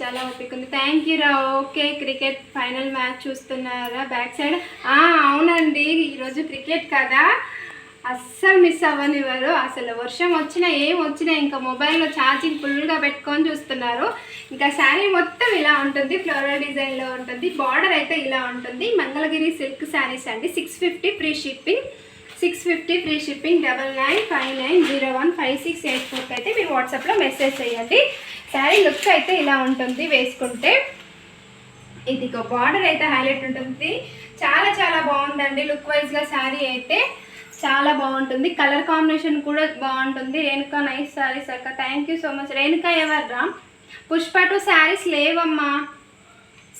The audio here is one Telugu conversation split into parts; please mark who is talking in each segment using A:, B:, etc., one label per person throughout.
A: చాలా ఓపిక ఉంది. థ్యాంక్ యూ రా ఓకే క్రికెట్ ఫైనల్ మ్యాచ్ చూస్తున్నారా? బ్యాక్ సైడ్ అవునండి. ఈరోజు క్రికెట్ కదా. అస్సలు మిస్ అవ్వనివ్వరు. అసలు వర్షం వచ్చినా ఏం వచ్చినా ఇంకా మొబైల్లో ఛార్జింగ్ ఫుల్గా పెట్టుకొని చూస్తున్నారు. ఇంకా శారీ మొత్తం ఇలా ఉంటుంది. ఫ్లోరల్ డిజైన్లో ఉంటుంది. బార్డర్ అయితే ఇలా ఉంటుంది. మంగళగిరి సిల్క్ శారీస్ అండి. Six fifty free shipping six fifty free shipping double nine five nine zero one five six eight ఫోర్కి అయితే మీరు వాట్సాప్లో మెసేజ్ చేయండి. శారీ లుక్ అయితే ఇలా ఉంటుంది వేసుకుంటే. ఇదిగో బార్డర్ అయితే హైలైట్ ఉంటుంది. చాలా చాలా బాగుందండి లుక్ వైజ్గా శారీ అయితే. చాలా బాగుంటుంది. కలర్ కాంబినేషన్ కూడా బాగుంటుంది. రేణుకా నైస్ శారీస్ అక్క. Thank you so much Renuka ఎవర్రా? పుష్ప టూ శారీస్ లేవమ్మా.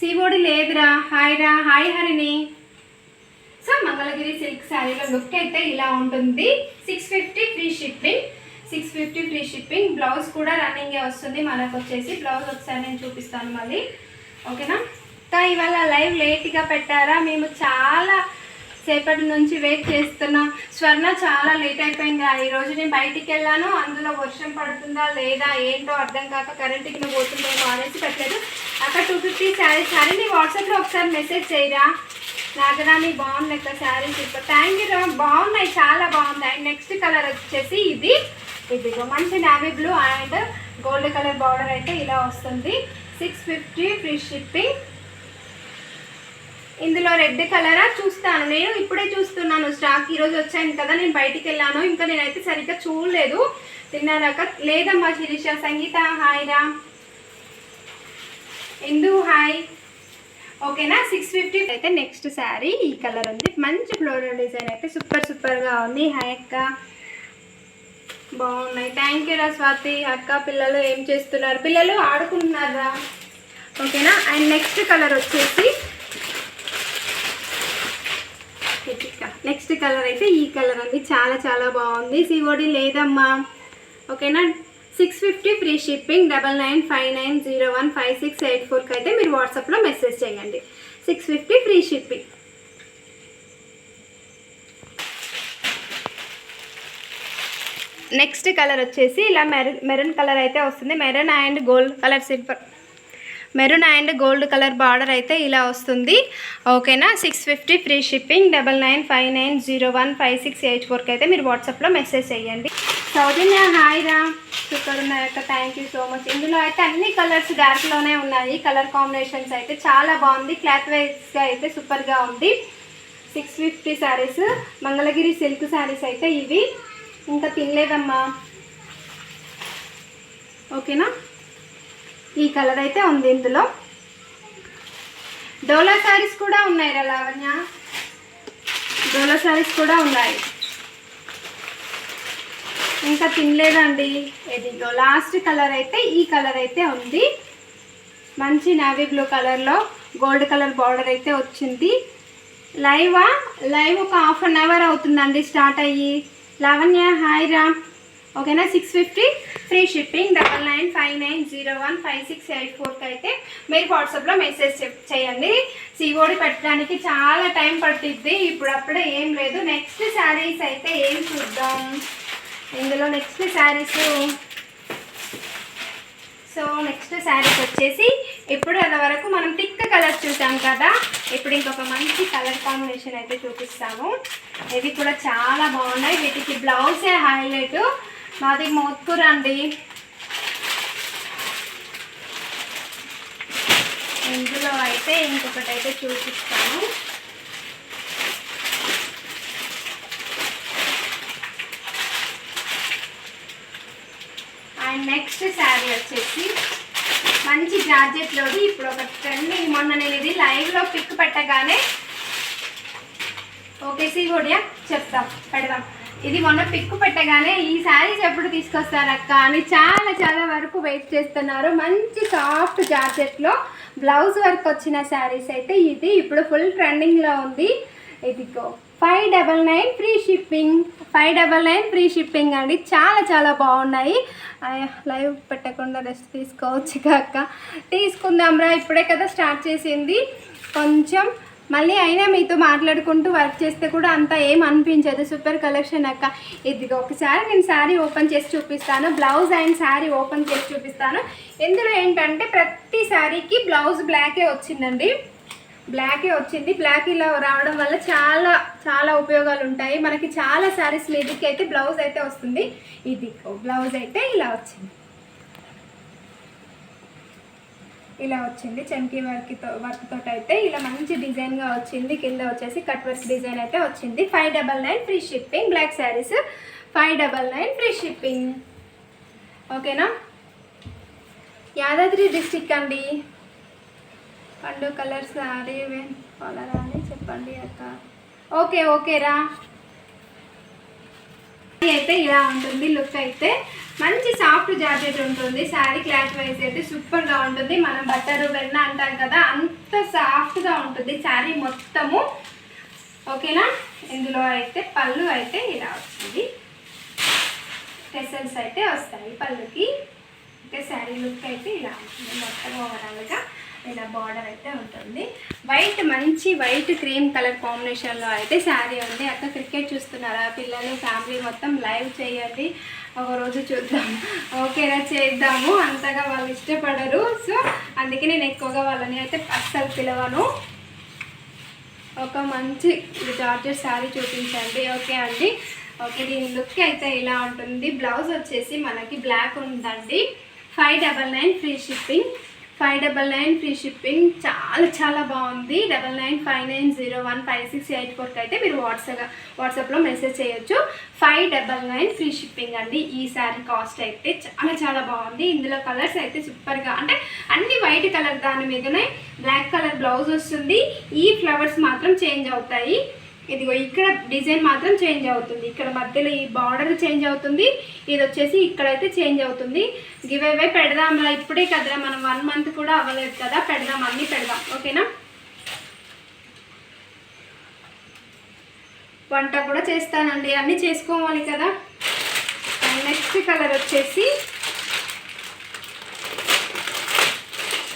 A: సీఓడి లేదురా. హాయ్ రా. Hi Harini. So Mangalagiri silk శారీలో లుక్ అయితే ఇలా ఉంటుంది. Six fifty free shipping six fifty free shipping. Blouse కూడా రన్నింగే వస్తుంది. మనకు వచ్చేసి బ్లౌజ్ ఒకసారి నేను చూపిస్తాను మళ్ళీ. ఓకేనా? ఇంకా ఇవాళ లైవ్ లేట్గా పెట్టారా? మేము చాలా సేపటి నుంచి వెయిట్ చేస్తున్నాం. స్వర్ణ చాలా లేట్ అయిపోయింది ఈరోజు నేను బయటికి వెళ్ళాను. అందులో వర్షం పడుతుందా లేదా ఏంటో అర్థం కాక కరెంటుకి నువ్వు పోతుందేమో అనేసి పెట్టలేదు. అక్కడ టూ ఫిఫ్టీ శారీస్ శారీ నీ వాట్సాప్లో ఒకసారి మెసేజ్ చేయరా? నాగరాణి బాగుంది అక్కడ శారీస్? ఇప్పుడు థ్యాంక్ యూ బాగున్నాయి చాలా బాగుంది అండ్ నెక్స్ట్ కలర్ వచ్చేసి ఇది ఇదిగో మంచి navy blue and gold colour border అయితే ఇలా వస్తుంది. సిక్స్ ఫిఫ్టీ ఫ్రీ షిప్పింగ్ ఇందులో రెడ్ కలరా చూస్తాను. నేను ఇప్పుడే చూస్తున్నాను స్టాక్ ఈరోజు వచ్చాను కదా నేను బయటికి వెళ్ళాను. ఇంకా నేనైతే సరిగ్గా చూడలేదు. తిన్నాక లేదమ్మా శిరీష. సంగీత హాయ్ రా. ఇందు హాయ్ ఓకేనా? సిక్స్ ఫిఫ్టీ అయితే నెక్స్ట్ శారీ ఈ కలర్ ఉంది. మంచి ఫ్లోరల్ డిజైన్ అయితే. సూపర్ సూపర్గా ఉంది. హాయ్ అక్క. బాగున్నాయి. థ్యాంక్ యూ రా స్వాతి. అక్క పిల్లలు ఏం చేస్తున్నారు? పిల్లలు ఆడుకుంటున్నారా? ఓకేనా? అండ్ నెక్స్ట్ కలర్ వచ్చేసి నెక్స్ట్ కలర్ అయితే ఈ కలర్ అండి. చాలా చాలా బాగుంది. సివోడి లేదమ్మా. ఓకేనా? Six fifty free shipping double nine five nine zero one five six eight ఫోర్కి అయితే మీరు వాట్సాప్లో మెసేజ్ చేయండి. Six fifty free shipping next colour వచ్చేసి ఇలా మెరూన్ మెరూన్ కలర్ అయితే వస్తుంది. Maroon and gold colour silver. Maroon and gold colour border అయితే ఇలా వస్తుంది. ఓకేనా? Six fifty free shipping double nine five nine zero one five six eight ఫోర్కి అయితే మీరు వాట్సాప్లో మెసేజ్ చేయండి. సౌజన్య హాయ్ రా. సూపర్ ఉన్నాయక్క థ్యాంక్ యూ సో మచ్ ఇందులో అయితే అన్ని కలర్స్ డార్క్లోనే ఉన్నాయి. కలర్ కాంబినేషన్స్ అయితే చాలా బాగుంది. క్లాత్ వైజ్గా అయితే సూపర్గా ఉంది. Six fifty saris Mangalagiri silk saris అయితే ఇవి. ఇంకా తినలేదమ్మా. ఓకేనా? ఈ కలర్ అయితే ఉంది ఇందులో. డోలా శారీస్ కూడా ఉన్నాయి రా లావణ్య. డోలా శారీస్ కూడా ఉన్నాయి. ఇంకా తినలేదండి. ఇదిగో లాస్ట్ కలర్ అయితే ఈ కలర్ అయితే ఉంది. మంచి నావీ బ్లూ కలర్లో గోల్డ్ కలర్ బార్డర్ అయితే వచ్చింది. లైవా? లైవ్ ఒక హాఫ్ అన్ అవర్ అవుతుందండి స్టార్ట్ అయ్యి. లావణ్య హాయ్ రా ఓకేనా? Six fifty free shipping double nine five nine zero one five six eight ఫోర్కి అయితే మీరు వాట్సాప్లో మెసేజ్ చెప్- చేయండి. సిఓడి పెట్టడానికి చాలా టైం పట్టిద్ది. ఇప్పుడు అప్పుడే ఏం లేదు. నెక్స్ట్ శారీస్ అయితే ఏం చూద్దాం? ఇందులో next saris so next saris వచ్చేసి ఇప్పుడు అది వరకు మనం థిక్ కలర్ చూసాం కదా. ఇప్పుడు ఇంకొక మంచి కలర్ కాంబినేషన్ అయితే చూపిస్తాము. ఇది కూడా చాలా బాగున్నాయి. వీటికి బ్లౌజే హైలైట్. మాది మోత్కూర్ అండి. ఇందులో అయితే ఇంకొకటి అయితే చూపిస్తాను అండ్ నెక్స్ట్ శారీ వచ్చేసి మంచి జార్జెట్లోది ఇప్పుడు ఒక ట్రెండ్ మొన్న నేను ఇది లైవ్లో పిక్ పెట్టగానే ఓకే సీగోడియా చెప్తాం పెడదాం. ఇది మొన్న పిక్ పెట్టగానే ఈ శారీస్ ఎప్పుడు తీసుకొస్తారక్క అని చాలా చాలా వరకు వెయిట్ చేస్తున్నారు. మంచి సాఫ్ట్ జార్జెట్లో బ్లౌజ్ వర్క్ వచ్చిన శారీస్ అయితే ఇది. ఇప్పుడు ఫుల్ ట్రెండింగ్లో ఉంది. ఇదిగో. Five double nine free shipping. Five double nine free shipping అండి. చాలా చాలా బాగున్నాయి. లైవ్ పెట్టకుండా రెస్ట్ తీసుకోవచ్చు కాక. తీసుకుందాంరా ఇప్పుడే కదా స్టార్ట్ చేసింది. కొంచెం మళ్ళీ అయినా మీతో మాట్లాడుకుంటూ వర్క్ చేస్తే కూడా అంత ఏం అనిపించదు. సూపర్ కలెక్షన్ అక్క. ఇదిగో ఒకసారి నేను శారీ ఓపెన్ చేసి చూపిస్తాను. బ్లౌజ్ అండ్ శారీ ఓపెన్ చేసి చూపిస్తాను. ఇందులో ఏంటంటే ప్రతి శారీకి బ్లౌజ్ బ్లాకే వచ్చిందండి. బ్లాకే వచ్చింది. బ్లాక్ ఇలా రావడం వల్ల చాలా చాలా ఉపయోగాలు ఉంటాయి. మనకి చాలా శారీస్ మీదకి అయితే బ్లౌజ్ అయితే వస్తుంది. ఇది బ్లౌజ్ అయితే ఇలా వచ్చింది. ఇలా వచ్చింది. చమ్కీ వర్క్తో వర్క్తో వర్క్ తోటి అయితే ఇలా మంచి డిజైన్గా వచ్చింది. కింద వచ్చేసి కట్ వర్క్ డిజైన్ అయితే వచ్చింది. Five double nine free shipping black saris. Five double nine free shipping. ఓకేనా? యాదాద్రి డిస్టిక్ అండి. పండు కలర్ శారీ కలర్ అని చెప్పండి అక్క. ఓకే ఓకేరా అయితే ఇలా ఉంటుంది లుక్ అయితే మంచి సాఫ్ట్ జాకెట్ ఉంటుంది. శారీ క్లాత్ వైజ్ అయితే సూపర్గా ఉంటుంది. మనం బట్టరు వెన్న అంటాం కదా అంత సాఫ్ట్గా ఉంటుంది శారీ మొత్తము. ఓకేనా? ఇందులో అయితే పళ్ళు అయితే ఇలా వస్తుంది. టెసల్స్ అయితే వస్తాయి పళ్ళుకి. ఓకే శారీ లుక్ అయితే ఇలా ఉంటుంది మొత్తం ఓవరాల్గా ఇలా బార్డర్ అయితే ఉంటుంది. వైట్ మంచి వైట్ క్రీమ్ కలర్ కాంబినేషన్లో అయితే శారీ ఉంది. అక్క క్రికెట్ చూస్తున్నారా? పిల్లలు ఫ్యామిలీ మొత్తం లైవ్ చేయండి. ఒక రోజు చూద్దాం ఓకేనా చేద్దాము. అంతగా వాళ్ళు ఇష్టపడరు. సో అందుకే నేను ఎక్కువగా వాళ్ళని అయితే అస్సలు పిలవను. ఒక మంచి జార్జెట్ శారీ చూపించండి. ఓకే అండి? ఓకే దీని లుక్ అయితే ఇలా ఉంటుంది. బ్లౌజ్ వచ్చేసి మనకి బ్లాక్ ఉందండి. Five double nine free shipping five double nine free shipping చాలా చాలా బాగుంది. Double nine five nine zero one five six eight ఫోర్కి అయితే మీరు వాట్సాప్ వాట్సాప్లో మెసేజ్ చేయొచ్చు. Five double nine free shipping అండి. ఈ శారీ కాస్ట్ అయితే చాలా చాలా బాగుంది. ఇందులో కలర్స్ అయితే సూపర్గా అంటే అన్ని వైట్ కలర్ దాని మీదనే బ్లాక్ కలర్ బ్లౌజ్ వస్తుంది. ఈ ఫ్లవర్స్ మాత్రం చేంజ్ అవుతాయి. ఇదిగో ఇక్కడ డిజైన్ మాత్రం చేంజ్ అవుతుంది. ఇక్కడ మధ్యలో ఈ బార్డర్ చేంజ్ అవుతుంది. ఇది వచ్చేసి ఇక్కడైతే చేంజ్ అవుతుంది. గివ్ అవే పెడదాం. అలా ఇప్పుడే కదరా మనం వన్ మంత్ కూడా అవ్వలేదు కదా. పెడదాం అన్నీ పెడదాం. ఓకేనా వంట కూడా చేస్తానండి. అన్నీ చేసుకోవాలి కదా. నెక్స్ట్ కలర్ వచ్చేసి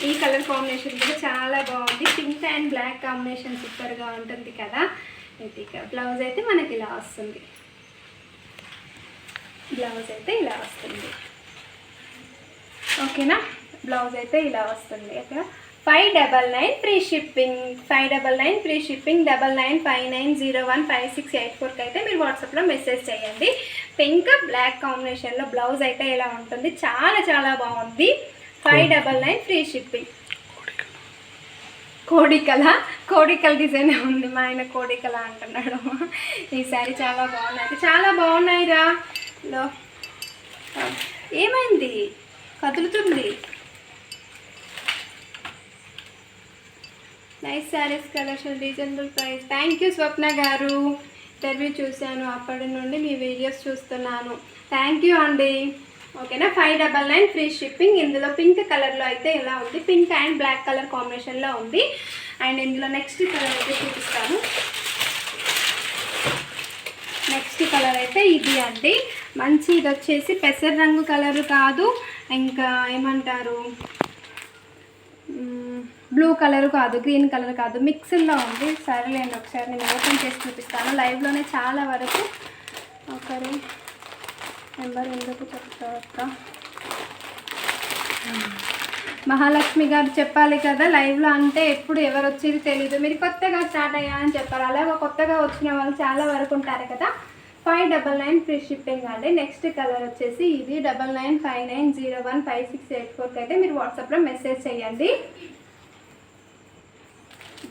A: ఈ కలర్ కాంబినేషన్ కూడా చాలా బాగుంది. పింక్ అండ్ బ్లాక్ కాంబినేషన్ సూపర్గా ఉంటుంది కదా. ఇది బ్లౌజ్ అయితే మనకి ఇలా వస్తుంది. బ్లౌజ్ అయితే ఇలా వస్తుంది. ఓకేనా? బ్లౌజ్ అయితే ఇలా వస్తుంది. ఓకేనా five double nine free shipping. Five double nine free shipping double nine five nine zero one five six eight ఫోర్కి అయితే మీరు వాట్సాప్లో మెసేజ్ చేయండి. పింక్ బ్లాక్ కాంబినేషన్లో బ్లౌజ్ అయితే ఇలా ఉంటుంది. చాలా చాలా బాగుంది. Five double nine free shipping. కోడికల కోడికల డిజైన్ ఉంది. మా ఆయన కోడికల అంటున్నాడు. ఈ శారీ చాలా బాగున్నాయి చాలా బాగున్నాయిరా లో ఏమైంది? కదులుతుంది. Nice saris collection reasonable price thank you Swapna garu. Interview చూశాను. అప్పటి నుండి మీ వీడియోస్ చూస్తున్నాను. థ్యాంక్ యూ అండి ఓకేనా? Five double nine free shipping. ఇందులో పింక్ కలర్లో అయితే ఇలా ఉంది? పింక్ అండ్ బ్లాక్ కలర్ కాంబినేషన్లో ఉంది. అండ్ ఇందులో నెక్స్ట్ కలర్ అయితే చూపిస్తాను. నెక్స్ట్ కలర్ అయితే ఇది అండి. మంచి ఇది వచ్చేసి పెసర రంగు కలర్ కాదు. ఇంకా ఏమంటారు? బ్లూ కలర్ కాదు గ్రీన్ కలర్ కాదు. మిక్స్డ్లో ఉంది. సరేలేండి ఒకసారి నేను ఓపెన్ చేసి చూపిస్తాను. లైవ్లోనే చాలా వరకు ఒకరు నెంబర్ ఎందుకు చెప్తా మహాలక్ష్మి గారు చెప్పాలి కదా లైవ్లో అంటే ఎప్పుడు ఎవరు వచ్చేది తెలీదు. మీరు కొత్తగా స్టార్ట్ అయ్యా అని చెప్పారు అలాగే కొత్తగా వచ్చిన వాళ్ళు చాలా వరకు ఉంటారు కదా. Five double nine free shipping అండి. నెక్స్ట్ కలర్ వచ్చేసి ఇది double nine five nine zero one five six eight ఫోర్కి అయితే మీరు వాట్సాప్లో మెసేజ్ చేయండి.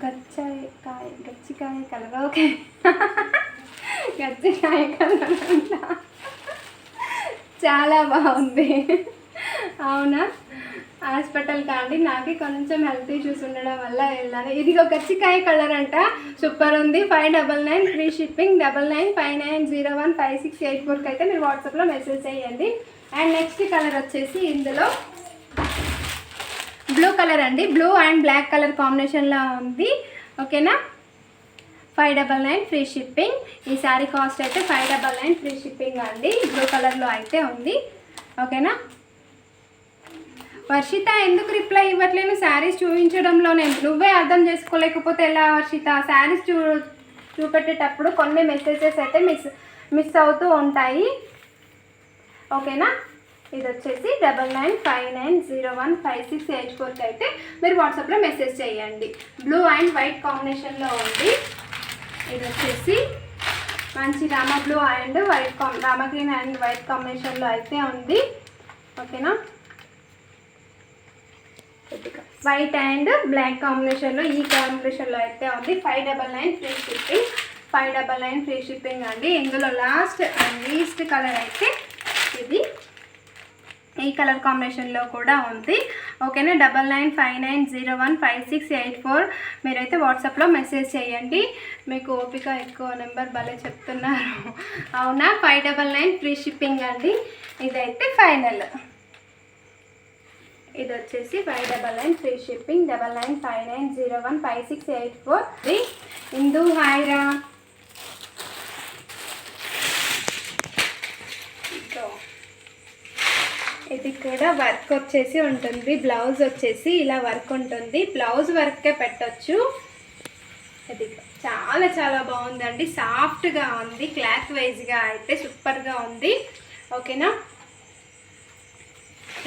A: గచ్చాయ కాయ గచ్చికాయ కలర్. ఓకే. గచ్చికాయ కలర్ అంట. చాలా బాగుంది. అవునా? హాస్పిటల్ కాండి. నాకే కొంచెం హెల్త్ ఇష్యూస్ ఉండడం వల్ల వెళ్ళాను ఇది ఒక కచ్చికాయ కలర్ అంట. సూపర్ ఉంది. Five double nine free shipping double nine five nine zero one five six eight ఫోర్కి అయితే మీరు వాట్సాప్లో మెసేజ్ చేయండి. అండ్ నెక్స్ట్ కలర్ వచ్చేసి ఇందులో బ్లూ కలర్ అండి. బ్లూ అండ్ బ్లాక్ కలర్ కాంబినేషన్లో ఉంది. ఓకేనా? Five double nine free shipping. ఈ శారీ కాస్ట్ అయితే five double nine free shipping అండి. బ్లూ కలర్లో అయితే ఉంది. ఓకేనా? వర్షిత ఎందుకు రిప్లై ఇవ్వట్లేను శారీస్ చూపించడంలోనే నువ్వే అర్థం చేసుకోలేకపోతే ఎలా వర్షిత? శారీస్ చూ చూపెట్టేటప్పుడు కొన్ని మెసేజెస్ అయితే మిస్ మిస్ అవుతూ ఉంటాయి. ఓకేనా? ఇది వచ్చేసి double nine five nine zero one five six eight ఫోర్కి అయితే మీరు వాట్సాప్లో మెసేజ్ చేయండి. బ్లూ అండ్ వైట్ కాంబినేషన్లో ఉంది. ఇది వచ్చేసి మంచి రామ బ్లూ అండ్ వైట్ కాం రామ గ్రీన్ అండ్ వైట్ కాంబినేషన్లో అయితే ఉంది. ఓకేనా? వైట్ అండ్ బ్లాక్ కాంబినేషన్లో ఈ కాంబినేషన్లో అయితే ఉంది. Five double nine free shipping five double nine free shipping అండి. ఇందులో లాస్ట్ అండ్ లీస్ట్ కలర్ అయితే ఇది. ఈ కలర్ కాంబినేషన్లో కూడా ఉంది. ఓకేనా? Double nine five nine zero one five six eight four మీరైతే వాట్సాప్లో మెసేజ్ చేయండి. మీకు ఓపిక ఎక్కువ నెంబర్ భలే చెప్తున్నారు. అవునా? Five double nine free shipping అండి. ఇదైతే ఫైనల్. ఇది వచ్చేసి five double nine free shipping. Double nine five nine zero one five six eight four. Indu హాయ్రా ఇదో. ఇది కూడా వర్క్ వచ్చేసి ఉంటుంది. బ్లౌజ్ వచ్చేసి ఇలా వర్క్ ఉంటుంది. బ్లౌజ్ వర్కే పెట్టొచ్చు. ఇది చాలా చాలా బాగుందండి. సాఫ్ట్గా ఉంది. క్లాత్ వైజ్గా అయితే సూపర్గా ఉంది. ఓకేనా?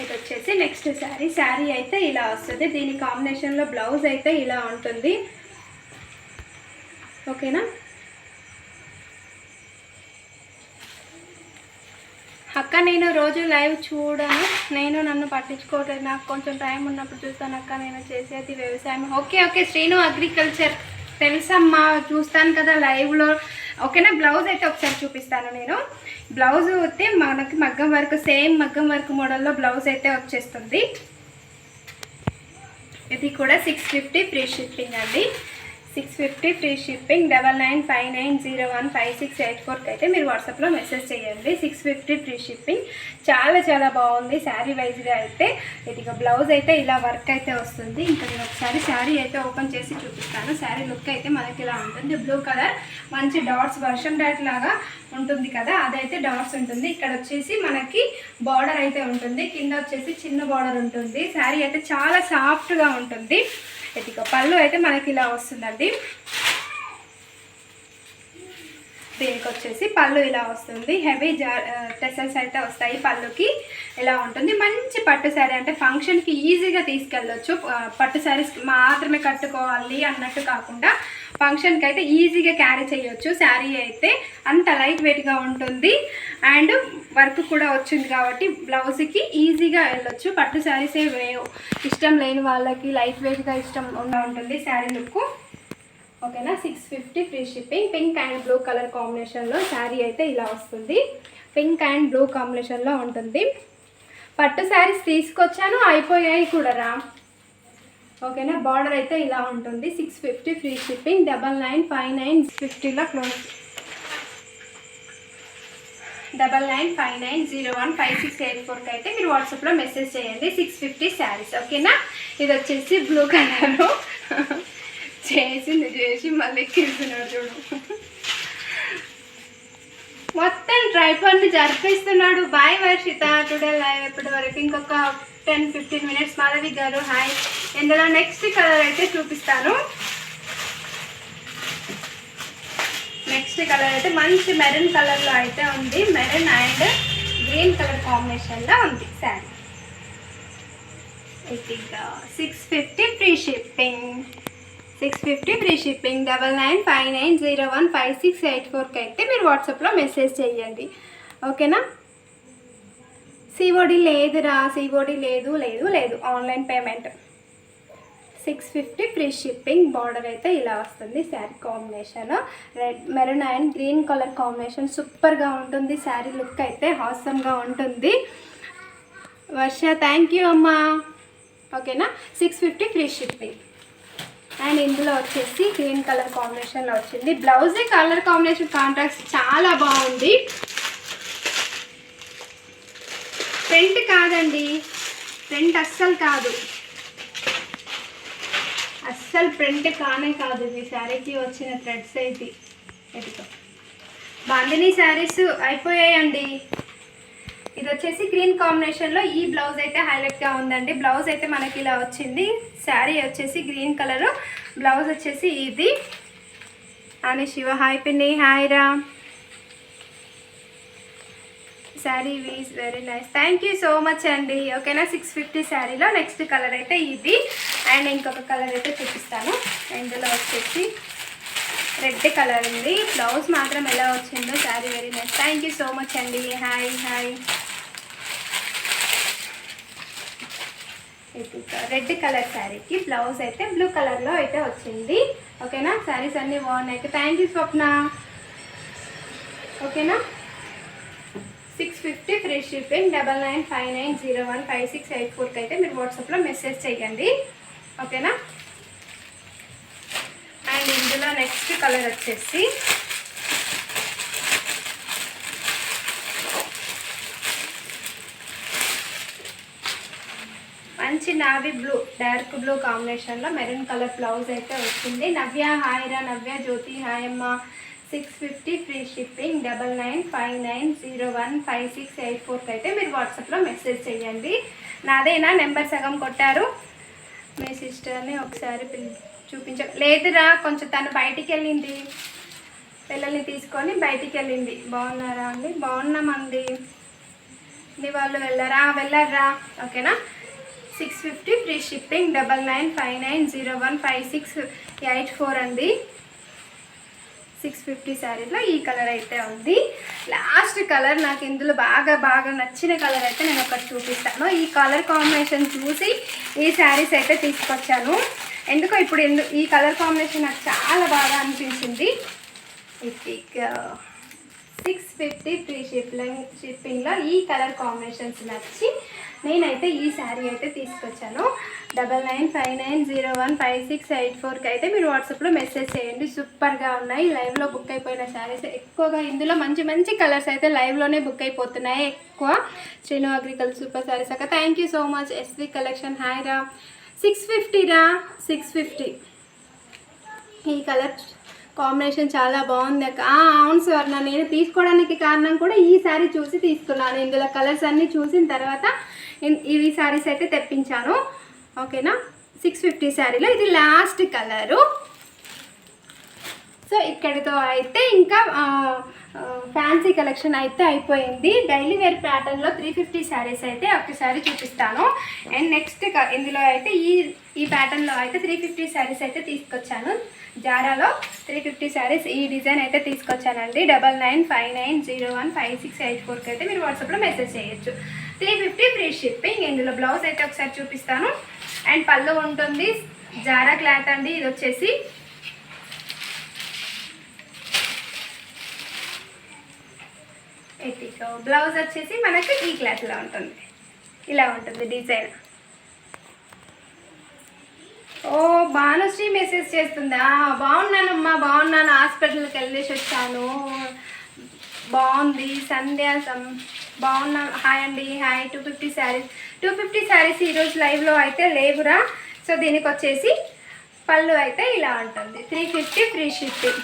A: ఇది వచ్చేసి నెక్స్ట్ శారీ. శారీ అయితే ఇలా వస్తుంది. దీని కాంబినేషన్లో బ్లౌజ్ అయితే ఇలా ఉంటుంది. ఓకేనా? అక్క నేను రోజు లైవ్ చూడను. నేను నన్ను పట్టించుకోవట్లేదు. నాకు కొంచెం టైం ఉన్నప్పుడు చూస్తాను అక్క. నేను చేసేది వ్యవసాయం ఓకే ఓకే శ్రీను అగ్రికల్చర్. తెలుసమ్మా చూస్తాను కదా లైవ్లో. ఓకేనా? బ్లౌజ్ అయితే ఒకసారి చూపిస్తాను నేను. బ్లౌజ్ అయితే మనకి మగ్గం వర్క్ సేమ్ మగ్గం వర్క్ మోడల్లో బ్లౌజ్ అయితే వచ్చేస్తుంది. ఇది కూడా సిక్స్ ఫిఫ్టీ ఫ్రీ షిప్పింగ్ అండి. Six fifty free shipping double nine five nine zero one five six eight ఫోర్కి అయితే మీరు వాట్సాప్లో మెసేజ్ చేయండి. సిక్స్ ఫిఫ్టీ ఫ్రీ షిప్పింగ్ చాలా చాలా బాగుంది. శారీ వైజ్గా అయితే ఇదిగో బ్లౌజ్ అయితే ఇలా వర్క్ అయితే వస్తుంది. ఇంకా నేను ఒకసారి శారీ అయితే ఓపెన్ చేసి చూపిస్తాను. శారీ లుక్ అయితే మనకి ఇలా ఉంటుంది. బ్లూ కలర్ మంచి డాట్స్ వర్షం డాట్ లాగా ఉంటుంది కదా అదైతే డాట్స్ ఉంటుంది. ఇక్కడ వచ్చేసి మనకి బార్డర్ అయితే ఉంటుంది. కింద వచ్చేసి చిన్న బార్డర్ ఉంటుంది. శారీ అయితే చాలా సాఫ్ట్గా ఉంటుంది. ఇదిగో పళ్ళు అయితే మనకి ఇలా వస్తుందండి. దీనికి వచ్చేసి పళ్ళు ఇలా వస్తుంది. హెవీ జా టెసల్స్ అయితే వస్తాయి పళ్ళుకి. ఇలా ఉంటుంది. మంచి పట్టు శారీ అంటే ఫంక్షన్కి ఈజీగా తీసుకెళ్ళొచ్చు. పట్టు శారీస్ మాత్రమే కట్టుకోవాలి అన్నట్టు కాకుండా ఫంక్షన్కి అయితే ఈజీగా క్యారీ చేయొచ్చు. శారీ అయితే అంత లైట్ వెయిట్గా ఉంటుంది. అండ్ వర్క్ కూడా వచ్చింది కాబట్టి బ్లౌజ్కి ఈజీగా వెళ్ళొచ్చు. పట్టు శారీసే వే- ఇష్టం లేని వాళ్ళకి లైట్ వెయిట్గా ఇష్టం ఉండ ఉంటుంది శారీ లుక్ ఓకేనా six fifty free shipping pink and blue colour కాంబినేషన్లో శారీ అయితే ఇలా వస్తుంది. పింక్ అండ్ బ్లూ కాంబినేషన్లో ఉంటుంది. పట్టు శారీస్ తీసుకొచ్చాను. అయిపోయాయి కూడా రా. ఓకేనా? బార్డర్ అయితే ఇలా ఉంటుంది. Six fifty free shipping double nine five nine ఫిఫ్టీలో close double nine five nine zero one five six eight ఫోర్కి అయితే మీరు వాట్సాప్లో మెసేజ్ చేయండి. సిక్స్ ఫిఫ్టీ శారీస్ ఓకేనా? ఇది వచ్చేసి బ్లూ కలరు చేసింది చేసి మళ్ళీ ఎక్కిస్తున్నాడు చూడు. మొత్తం ట్రైపాడ్ని జరిపిస్తున్నాడు. బాయ్ వర్షిత. టుడే లైవ్ ఇప్పటి వరకు ఇంకొక టెన్ ఫిఫ్టీన్ మినిట్స్ మాధవి గారు హాయ్ ఇందులో నెక్స్ట్ కలర్ అయితే చూపిస్తాను. నెక్స్ట్ కలర్ అయితే మంచి మెరూన్ కలర్లో అయితే ఉంది. మెరూన్ అండ్ గ్రీన్ కలర్ కాంబినేషన్లో ఉంది sari. Six fifty free shipping six fifty free shipping double nine five nine zero one five six eight ఫోర్కి అయితే మీరు వాట్సాప్లో మెసేజ్ చేయండి. ఓకేనా సిఓడి లేదురా సిఓడి లేదు లేదు లేదు. Online payment. Six fifty free shipping border అయితే ఇలా వస్తుంది sari combination. Red maroon and green colour combination సూపర్గా ఉంటుంది. శారీ లుక్ అయితే హాసంగా ఉంటుంది. వర్ష థ్యాంక్ యూ అమ్మా. ఓకేనా? Six fifty free shipping. And ఇందులో వచ్చేసి గ్రీన్ కలర్ కాంబినేషన్లో వచ్చింది. బ్లౌజ్ కలర్ కాంబినేషన్ కాంట్రాక్ట్స్ చాలా బాగుంది. పెంట్ కాదండి. ప్రింట్ అస్సలు కాదు. అస్సలు ప్రింట్ కానే కాదు. ఇది శారీకి వచ్చిన థ్రెడ్స్ అయితే. ఎదుగు బాందిని శారీస్ అయిపోయాయండి. ఇది వచ్చేసి గ్రీన్ కాంబినేషన్లో ఈ బ్లౌజ్ అయితే హైలైట్గా ఉందండి. బ్లౌజ్ అయితే మనకి ఇలా వచ్చింది. శారీ వచ్చేసి గ్రీన్ కలర్ బ్లౌజ్ వచ్చేసి ఇది. అని శివ హాయ్ పిన్ని hi Ram sari వీస్ very nice thank you so much అండి ఓకేనా సిక్స్ ఫిఫ్టీ శారీలో నెక్స్ట్ కలర్ అయితే ఇది. అండ్ ఇంకొక కలర్ అయితే చూపిస్తాను. ఇందులో వచ్చేసి రెడ్ కలర్ ఉంది. బ్లౌజ్ మాత్రం ఎలా వచ్చిందో sari very nice thank you so much అండి హాయ్ హాయ్ రెడ్ కలర్ శారీకి బ్లౌజ్ అయితే బ్లూ కలర్లో అయితే వచ్చింది. ఓకేనా శారీస్ అన్నీ బాగున్నాయి. థ్యాంక్ యూ స్వప్న ఓకేనా six fifty free shipping double nine five nine zero one five six eight ఫోర్కి అయితే మీరు వాట్సాప్లో మెసేజ్ చేయండి. ఓకేనా? అండ్ ఇందులో నెక్స్ట్ కలర్ వచ్చేసి మంచి నావీ బ్లూ డార్క్ బ్లూ కాంబినేషన్లో మెరూన్ కలర్ బ్లౌజ్ అయితే వచ్చింది. నవ్య హాయిరా నవ్య జ్యోతి హాయ్ అమ్మ six fifty free shipping double nine five nine zero one five six eight ఫోర్కి అయితే మీరు వాట్సాప్లో మెసేజ్ చేయండి. నాదేనా? నెంబర్ సగం కొట్టారు. మీ సిస్టర్ని ఒకసారి పిలి చూపించ లేదురా కొంచెం తను బయటికి వెళ్ళింది పిల్లల్ని తీసుకొని బయటికి వెళ్ళింది బాగున్నారా అండి? బాగున్నామండి. మీ వాళ్ళు వెళ్ళారా? వెళ్ళారా? ఓకేనా? Six fifty free shipping double nine five nine zero one five six eight four అండి. సిక్స్ ఫిఫ్టీ శారీలో ఈ కలర్ అయితే ఉంది. లాస్ట్ కలర్ నాకు ఇందులో బాగా బాగా నచ్చిన కలర్ అయితే నేను ఒకటి చూపిస్తాను. ఈ కలర్ కాంబినేషన్ చూసి ఈ శారీస్ అయితే తీసుకొచ్చాను. ఎందుకో ఇప్పుడు ఎందు ఈ కలర్ కాంబినేషన్ నాకు చాలా బాగా అనిపించింది. సిక్స్ ఫిఫ్టీ ఫ్రీ షిప్లింగ్ షిప్పింగ్లో ఈ కలర్ కాంబినేషన్స్ నచ్చి నేనైతే ఈ శారీ అయితే తీసుకొచ్చాను. Double nine five nine zero one five six eight ఫోర్కి అయితే మీరు వాట్సాప్లో మెసేజ్ చేయండి. సూపర్గా ఉన్నాయి. లైవ్లో బుక్ అయిపోయిన శారీస్ ఎక్కువగా ఇందులో మంచి మంచి కలర్స్ అయితే లైవ్లోనే బుక్ అయిపోతున్నాయి. ఎక్కువ. శ్రీను అగ్రికల్చర్ సూపర్ శారీస్ అక్క thank you so much SV collection hi రా. సిక్స్ ఫిఫ్టీరా సిక్స్ ఫిఫ్టీ ఈ కలర్ కాంబినేషన్ చాలా బాగుంది అక్క. అవును స్వర్ణ నేను తీసుకోవడానికి కారణం కూడా ఈ శారీ చూసి తీసుకున్నాను. ఇందులో కలర్స్ అన్నీ చూసిన తర్వాత ఇవి శారీస్ అయితే తెప్పించాను. ఓకేనా? సిక్స్ ఫిఫ్టీ శారీలో ఇది లాస్ట్ కలరు. సో ఇక్కడితో అయితే ఇంకా ఫ్యాన్సీ కలెక్షన్ అయితే అయిపోయింది. డైలీ వేర్ ప్యాటర్న్లో త్రీ ఫిఫ్టీ శారీస్ అయితే ఒకసారి చూపిస్తాను. అండ్ నెక్స్ట్ ఇందులో అయితే ఈ ఈ ప్యాటర్న్లో అయితే త్రీ ఫిఫ్టీ శారీస్ అయితే తీసుకొచ్చాను. జారాలో త్రీ ఫిఫ్టీ శారీస్ ఈ డిజైన్ అయితే తీసుకొచ్చానండి. Double nine five nine zero one five six eight ఫోర్కి అయితే మీరు వాట్సాప్లో మెసేజ్ చేయొచ్చు. Three fifty free shipping. ఇందులో బ్లౌజ్ అయితే ఒకసారి చూపిస్తాను. అండ్ పళ్ళు ఉంటుంది. జారా క్లాత్ అండి. ఇది వచ్చేసి ఎతికో బ్లౌజ్ వచ్చేసి మనకి ఈ క్లాత్లో ఉంటుంది. ఇలా ఉంటుంది డిజైన్. ఓ భానుశ్రీ మెసేజ్ చేస్తుందా? బాగున్నానమ్మా బాగున్నాను. హాస్పిటల్కి వెళ్ళేసి వచ్చాను. బాగుంది. సంధ్యాసం. బాగున్నాం. హాయ్ అండి. Hi. Two fifty saris. Two fifty saris ఈరోజు లైవ్లో అయితే లేవురా. సో దీనికి వచ్చేసి పళ్ళు అయితే ఇలా ఉంటుంది. Three fifty three shipping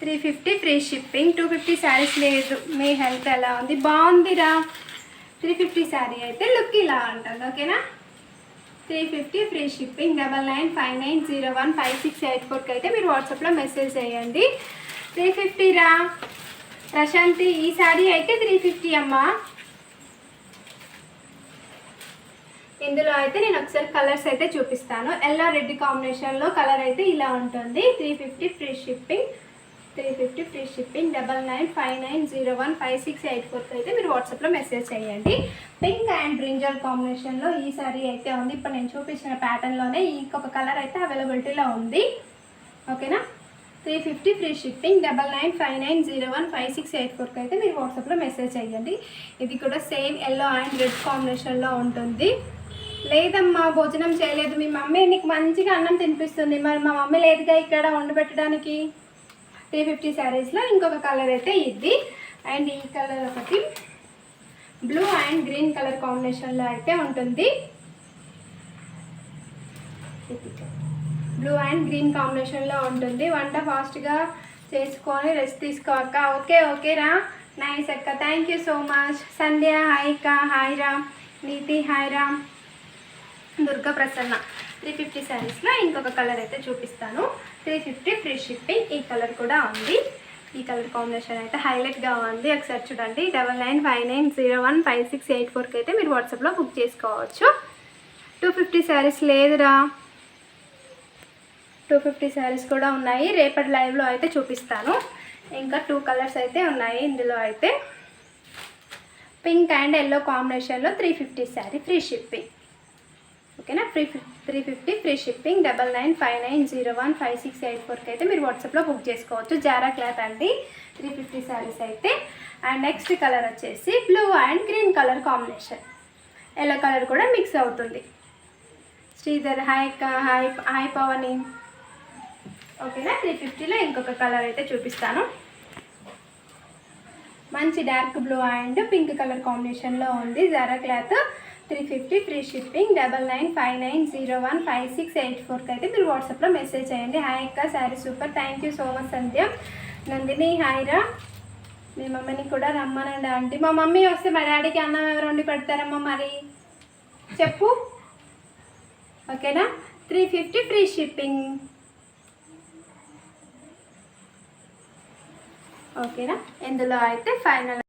A: three fifty free shipping two fifty saris లేదు. మీ హెల్త్ ఎలా ఉంది? బాగుందిరా. త్రీ ఫిఫ్టీ శారీ అయితే లుక్ ఇలా ఉంటుంది. ఓకేనా three fifty free shipping double nine five nine zero one five six eight ఫోర్కి అయితే మీరు వాట్సాప్లో మెసేజ్ చేయండి. త్రీ ఫిఫ్టీ రా. ప్రశాంతి ఈ శారీ అయితే త్రీ ఫిఫ్టీ అమ్మా. ఇందులో అయితే నేను ఒకసారి కలర్స్ అయితే చూపిస్తాను. ఎల్లో రెడ్ కాంబినేషన్లో కలర్ అయితే ఇలా ఉంటుంది. Three fifty free shipping. Three fifty free shipping double nine five nine zero one five six eight ఫోర్కి అయితే మీరు వాట్సాప్లో మెసేజ్ చేయండి. పింక్ అండ్ బ్రింజల్ కాంబినేషన్లో ఈ సారీ అయితే ఉంది. ఇప్పుడు నేను చూపించిన ప్యాటర్న్లోనే ఇంకొక కలర్ అయితే అవైలబిలిటీలో ఉంది. ఓకేనా? Three fifty free shipping double nine five nine zero one five six eight ఫోర్కి అయితే మీరు వాట్సాప్లో మెసేజ్ చేయండి. ఇది కూడా సేమ్ ఎల్లో అండ్ రెడ్ కాంబినేషన్లో ఉంటుంది. లేదమ్మా భోజనం చేయలేదు. మీ మమ్మీ నీకు మంచిగా అన్నం తినిపిస్తుంది. మరి మా మమ్మీ లేదుగా ఇక్కడ వండి పెట్టడానికి? త్రీ ఫిఫ్టీ శారీస్లో ఇంకొక కలర్ అయితే ఇది అండ్ ఈ కలర్ ఒకటి బ్లూ అండ్ గ్రీన్ కలర్ కాంబినేషన్లో అయితే ఉంటుంది. బ్లూ అండ్ గ్రీన్ కాంబినేషన్లో ఉంటుంది. వంట ఫాస్ట్గా చేసుకొని రెస్ట్ తీసుకో అక్క. ఓకే ఓకేరా నైస్ అక్క. Thank you so much. Sandhya హాయిక hi Ram Neethi hi Ram Durga Prasanna. Three fifty శారీస్లో ఇంకొక కలర్ అయితే చూపిస్తాను. Three fifty free shipping. ఈ కలర్ కూడా ఉంది. ఈ కలర్ కాంబినేషన్ అయితే హైలైట్గా ఉంది. ఒకసారి చూడండి. Double nine five nine zero one five six eight ఫోర్కి అయితే మీరు వాట్సాప్లో బుక్ చేసుకోవచ్చు. టూ ఫిఫ్టీ శారీస్ లేదురా. టూ ఫిఫ్టీ శారీస్ కూడా ఉన్నాయి. రేపటి లైవ్లో అయితే చూపిస్తాను. ఇంకా టూ కలర్స్ అయితే ఉన్నాయి ఇందులో అయితే. పింక్ అండ్ ఎల్లో కాంబినేషన్లో three fifty sari free shipping. ఓకేనా? Free three fifty free shipping double nine five nine zero one five six eight ఫోర్కి అయితే మీరు వాట్సాప్లో బుక్ చేసుకోవచ్చు. జారా క్లాత్ అండి. త్రీ ఫిఫ్టీ శారీస్ అయితే. అండ్ నెక్స్ట్ కలర్ వచ్చేసి blue and green colour combination. Yellow colour కూడా మిక్స్ అవుతుంది. శ్రీధర్ హాయ్ అక్క హాయ్ హాయ్ పవని ఓకేనా? త్రీ ఫిఫ్టీలో ఇంకొక కలర్ అయితే చూపిస్తాను. మంచి dark blue and pink colour కాంబినేషన్లో ఉంది Zara cloth. Three fifty free shipping double nine five nine zero one five six eight ఫోర్కి అయితే మీరు వాట్సాప్లో మెసేజ్ చేయండి. హాయ్ అక్క sari super thank you so much Sandhya. Nandini హాయిరా మీ మమ్మీని కూడా రమ్మనండి ఆంటీ. మా మమ్మీ వస్తే మా డాడీకి అన్నం ఎవరు వండి పెడతారమ్మా మరి? చెప్పు. ఓకేనా? Three fifty free shipping. ఓకేనా? ఇందులో అయితే ఫైనల్